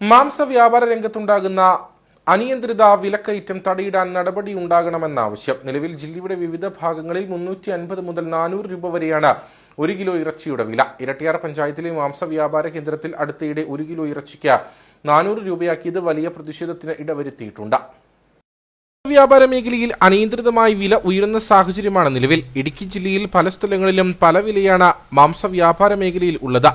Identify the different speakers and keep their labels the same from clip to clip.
Speaker 1: മാംസ വ്യാപാര രംഗത്തുണ്ടാകുന്ന അനിയന്ത്രിത വിലക്കയറ്റം തടയിടാൻ നടപടി ഉണ്ടാകണമെന്ന ആവശ്യം. നിലവിൽ ജില്ലയുടെ വിവിധ ഭാഗങ്ങളിൽ മുന്നൂറ്റി അൻപത് മുതൽ നാനൂറ് രൂപ വരെയാണ് ഒരു കിലോ ഇറച്ചിയുടെ വില. ഇരട്ടിയാർ പഞ്ചായത്തിലെ മാംസ വ്യാപാര കേന്ദ്രത്തിൽ അടുത്തിടെ ഒരു കിലോ ഇറച്ചിക്ക് നാനൂറ് രൂപയാക്കിയത് വലിയ പ്രതിഷേധത്തിന് ഇടവരുത്തിയിട്ടുണ്ട്. വ്യാപാര മേഖലയിൽ അനിയന്ത്രിതമായി വില ഉയരുന്ന സാഹചര്യമാണ് നിലവിൽ. ഇടുക്കി ജില്ലയിൽ പല സ്ഥലങ്ങളിലും പല വിലയാണ് മാംസ വ്യാപാര മേഖലയിൽ ഉള്ളത്.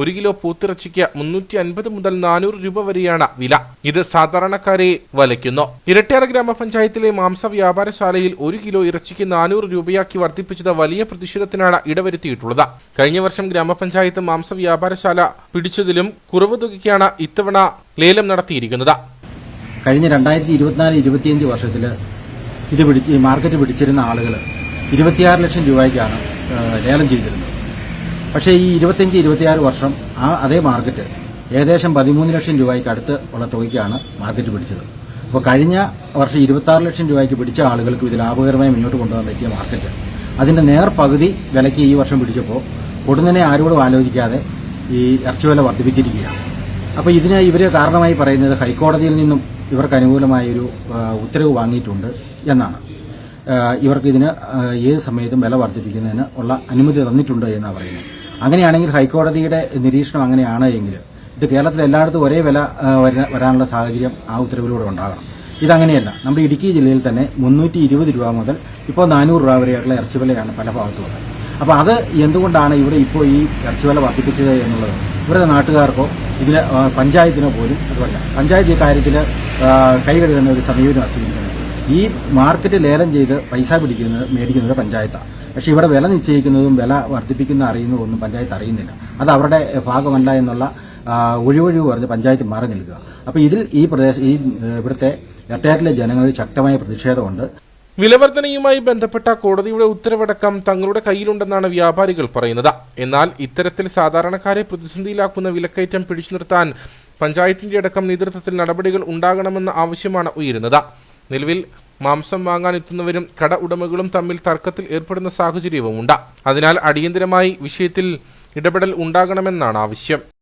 Speaker 1: ഒരു കിലോ പൂത്തിറച്ചിക്ക് മുന്നൂറ്റി അൻപത് മുതൽ നാനൂറ് രൂപ വരെയാണ് വില. ഇത് സാധാരണക്കാരെ വലയ്ക്കുന്നു. ഇരട്ടിയാർ ഗ്രാമപഞ്ചായത്തിലെ മാംസ വ്യാപാരശാലയിൽ ഒരു കിലോ ഇറച്ചിക്ക് നാനൂറ് രൂപയാക്കി വർദ്ധിപ്പിച്ചത് വലിയ പ്രതിഷേധത്തിനാണ് ഇടവരുത്തിയിട്ടുള്ളത്. കഴിഞ്ഞ വർഷം ഗ്രാമപഞ്ചായത്ത് മാംസ വ്യാപാരശാല പിടിച്ചതിലും കുറവ് തുകയ്ക്കാണ് ഇത്തവണ ലേലം നടത്തിയിരിക്കുന്നത്.
Speaker 2: കഴിഞ്ഞ രണ്ടായിരത്തി ഇരുപത്തിനാല് ഇരുപത്തിയഞ്ച് വർഷത്തിൽ ഇത് പിടിച്ച് മാർക്കറ്റ് പിടിച്ചിരുന്ന ആളുകൾ ഇരുപത്തിയാറ് ലക്ഷം രൂപയ്ക്കാണ് ലേലം ചെയ്തിരുന്നത്. പക്ഷേ ഈ ഇരുപത്തിയഞ്ച് ഇരുപത്തിയാറ് വർഷം ആ അതേ മാർക്കറ്റ് ഏകദേശം പതിമൂന്ന് ലക്ഷം രൂപയ്ക്ക് അടുത്ത് ഉള്ള തുകയ്ക്കാണ് മാർക്കറ്റ് പിടിച്ചത്. അപ്പോൾ കഴിഞ്ഞ വർഷം ഇരുപത്താറ് ലക്ഷം രൂപയ്ക്ക് പിടിച്ച ആളുകൾക്ക് ഇത് ലാഭകരമായി മുന്നോട്ട് കൊണ്ടുപോകാൻ പറ്റിയ മാർക്കറ്റ്. അതിന്റെ നേർ പകുതി വിലയ്ക്ക് ഈ വർഷം പിടിച്ചപ്പോൾ ഉടനെ ആരോടും ആലോചിക്കാതെ ഈ ഇറച്ചി വില വർദ്ധിപ്പിച്ചിരിക്കുകയാണ്. അപ്പോൾ ഇതിന് ഇവർ കാരണമായി പറയുന്നത് ഹൈക്കോടതിയിൽ നിന്നും ഇവർക്ക് അനുകൂലമായൊരു ഒരു ഉത്തരവ് വാങ്ങിയിട്ടുണ്ട് എന്നാണ്. ഇവർക്ക് ഇതിന് ഏത് സമയത്തും വില വർദ്ധിപ്പിക്കുന്നതിന് ഉള്ള അനുമതി തന്നിട്ടുണ്ട് എന്നാണ് പറയുന്നത്. അങ്ങനെയാണെങ്കിൽ ഹൈക്കോടതിയുടെ നിരീക്ഷണം അങ്ങനെയാണ് എങ്കിൽ ഇത് കേരളത്തിൽ എല്ലായിടത്തും ഒരേ വില വരാനുള്ള സാഹചര്യം ആ ഉത്തരവിലൂടെ ഉണ്ടാകണം. ഇതങ്ങനെയല്ല. നമ്മുടെ ഇടുക്കി ജില്ലയിൽ തന്നെ മുന്നൂറ്റി ഇരുപത് രൂപ മുതൽ ഇപ്പോൾ നാനൂറ് രൂപ വരെയുള്ള ഇറച്ചി വിലയാണ് പല ഭാഗത്തും ഉള്ളത്. അപ്പോൾ അത് എന്തുകൊണ്ടാണ് ഇവിടെ ഇപ്പോൾ ഈ ഇറച്ചി വില വർദ്ധിപ്പിച്ചത് എന്നുള്ളത്? ഇവരുടെ നാട്ടുകാർക്കോ ഇതിൽ പഞ്ചായത്തിനോ പോലും അതുമല്ല. പഞ്ചായത്ത് ഈ കാര്യത്തിൽ കൈ കഴുകുന്ന ഒരു സമീപനം സ്വീകരിക്കുന്നത് ഈ മാർക്കറ്റ് ലേലം ചെയ്ത് പൈസ പിടിക്കുന്നത് മേടിക്കുന്നത് പഞ്ചായത്താണ് പക്ഷെ ഇവിടെ വില നിശ്ചയിക്കുന്നതും വില വർദ്ധിപ്പിക്കുന്ന അറിയുന്നതും ഒന്നും പഞ്ചായത്ത് അറിയുന്നില്ല. അത് അവരുടെ ഭാഗമല്ല എന്നുള്ള ഒഴിവൊഴിവ് പറഞ്ഞ് പഞ്ചായത്ത് മാറി നിൽക്കുക. അപ്പോൾ ഇതിൽ ഈ പ്രദേശ ഈ ഇവിടുത്തെ എട്ടേറ്റിലെ ജനങ്ങളിൽ ശക്തമായ പ്രതിഷേധമുണ്ട്.
Speaker 1: വിലവർധനയുമായി ബന്ധപ്പെട്ട കോടതിയുടെ ഉത്തരവടക്കം തങ്ങളുടെ കയ്യിലുണ്ടെന്നാണ് വ്യാപാരികൾ പറയുന്നത്. എന്നാൽ ഇത്തരത്തിൽ സാധാരണക്കാരെ പ്രതിസന്ധിയിലാക്കുന്ന വിലക്കയറ്റം പിടിച്ചു നിർത്താൻ പഞ്ചായത്തിന്റെ അടക്കം നേതൃത്വത്തിൽ നടപടികൾ ഉണ്ടാകണമെന്ന ആവശ്യമാണ് ഉയരുന്നത്. നിലവിൽ മാംസം വാങ്ങാൻ എത്തുന്നവരും കട ഉടമകളും തമ്മിൽ തർക്കത്തിൽ ഏർപ്പെടുന്ന സാഹചര്യവുമുണ്ട്. അതിനാൽ അടിയന്തരമായി വിഷയത്തിൽ ഇടപെടൽ ഉണ്ടാകണമെന്നാണ് ആവശ്യം.